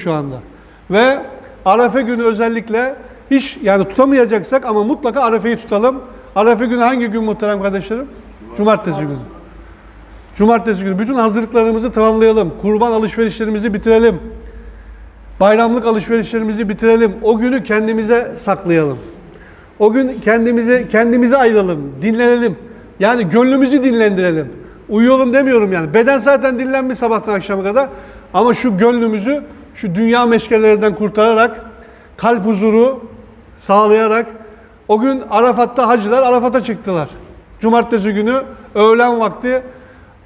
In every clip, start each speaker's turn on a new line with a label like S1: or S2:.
S1: şu anda. Ve Arefe günü özellikle hiç yani tutamayacaksak ama mutlaka Arefe'yi tutalım. Arefe günü hangi gün muhterem kardeşlerim? Cumartesi günü. Cumartesi günü bütün hazırlıklarımızı tamamlayalım. Kurban alışverişlerimizi bitirelim. Bayramlık alışverişlerimizi bitirelim. O günü kendimize saklayalım. O gün kendimize kendimize ayıralım, dinlenelim. Yani gönlümüzü dinlendirelim. Uyuyalım demiyorum yani. Beden zaten dinlenmiş sabahtan akşama kadar. Ama şu gönlümüzü şu dünya meşgalelerinden kurtararak, kalp huzuru sağlayarak o gün Arafat'ta hacılar Arafat'a çıktılar. Cumartesi günü öğlen vakti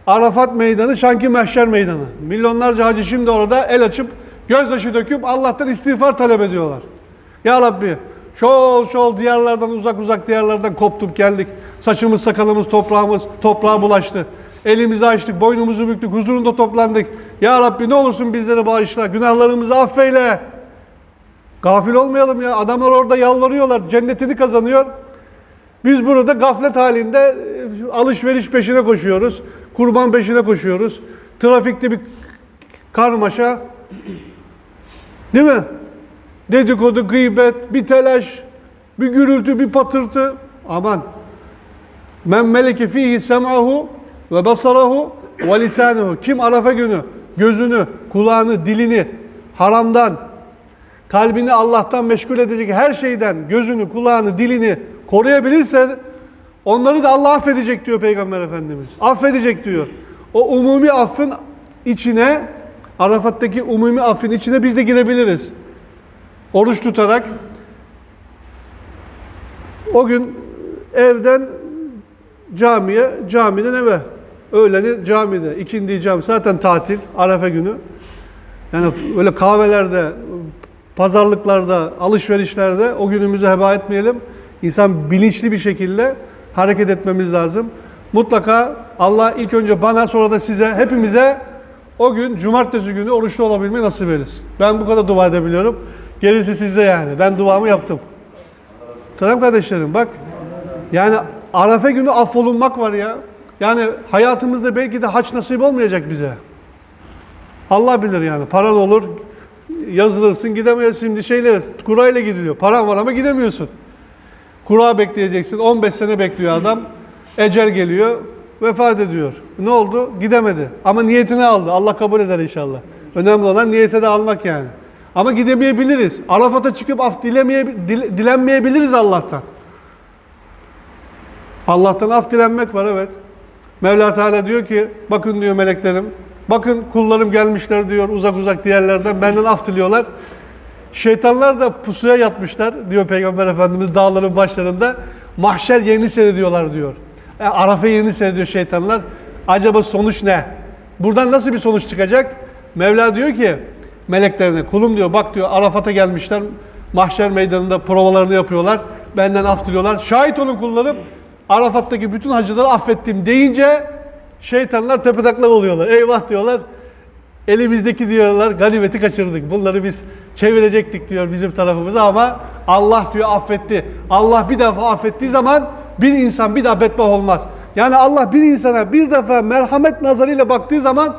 S1: Arafat meydanı Şanki Mahşer meydanı. Milyonlarca hacı şimdi orada el açıp gözyaşı döküp Allah'tan istiğfar talep ediyorlar. Ya Rabbi şol şol diyarlardan uzak uzak diyarlardan koptuk geldik. Saçımız sakalımız toprağımız toprağa bulaştı. Elimizi açtık, boynumuzu büktük, huzurunda toplandık. Ya Rabbi ne olursun bizleri bağışla, günahlarımızı affeyle. Gafil olmayalım ya. Adamlar orada yalvarıyorlar, cennetini kazanıyor. Biz burada gaflet halinde e, alışveriş peşine koşuyoruz. Kurban peşine koşuyoruz. Trafikte bir karmaşa. Değil mi? Dedikodu, gıybet, bir telaş, bir gürültü, bir patırtı. Aman. Men meleke fihi sem'ahu ve basarahu ve lisanuhu. Kim Arafa günü gözünü, kulağını, dilini haramdan, kalbini Allah'tan meşgul edecek her şeyden gözünü, kulağını, dilini koruyabilirse onları da Allah affedecek diyor Peygamber Efendimiz. Affedecek diyor. O umumi affın içine Arafat'taki umumi affın içine biz de girebiliriz. Oruç tutarak o gün evden camiye, camiden eve. Öğleni camide, ikindi cami. Zaten tatil, Arefe günü. Yani öyle kahvelerde, pazarlıklarda, alışverişlerde o günümüzü heba etmeyelim. İnsan bilinçli bir şekilde hareket etmemiz lazım. Mutlaka Allah ilk önce bana sonra da size, hepimize o gün cumartesi günü oruçlu olabilmeyi nasip eylesin. Ben bu kadar dua edebiliyorum. Gerisi sizde yani. Ben duamı yaptım. Tamam kardeşlerim bak. Yani Arafe günü affolunmak var ya. Yani hayatımızda belki de haç nasip olmayacak bize. Allah bilir yani. Paran olur, yazılırsın gidemezsin. Şimdi şeyle, kurayla gidiliyor. Paran var ama gidemiyorsun. Kura bekleyeceksin. 15 sene bekliyor adam. Ecel geliyor. Vefat ediyor. Ne oldu? Gidemedi. Ama niyetini aldı. Allah kabul eder inşallah. Önemli olan niyete de almak yani. Ama gidemeyebiliriz. Arafat'a çıkıp af dilemeye, dil- dilenmeyebiliriz Allah'tan. Allah'tan af dilenmek var evet. Mevla Teala diyor ki bakın diyor meleklerim. Bakın kullarım gelmişler diyor uzak uzak diğerlerden benden af diliyorlar. Şeytanlar da pusuya yatmışlar diyor Peygamber Efendimiz dağların başlarında. Mahşer yerini seyrediyorlar diyor. E, Arafa yerini seyrediyor şeytanlar. Acaba sonuç ne? Buradan nasıl bir sonuç çıkacak? Mevla diyor ki meleklerine kulum diyor bak diyor Arafat'a gelmişler. Mahşer meydanında provalarını yapıyorlar. Benden af diliyorlar. Şahit olun kullarım. Arafat'taki bütün hacıları affettim deyince şeytanlar tepetaklak oluyorlar. Eyvah diyorlar. Elimizdeki diyorlar ganimeti kaçırdık. Bunları biz çevirecektik diyor bizim tarafımıza ama Allah diyor affetti. Allah bir defa affettiği zaman bir insan bir daha bedbaht olmaz. Yani Allah bir insana bir defa merhamet nazarıyla baktığı zaman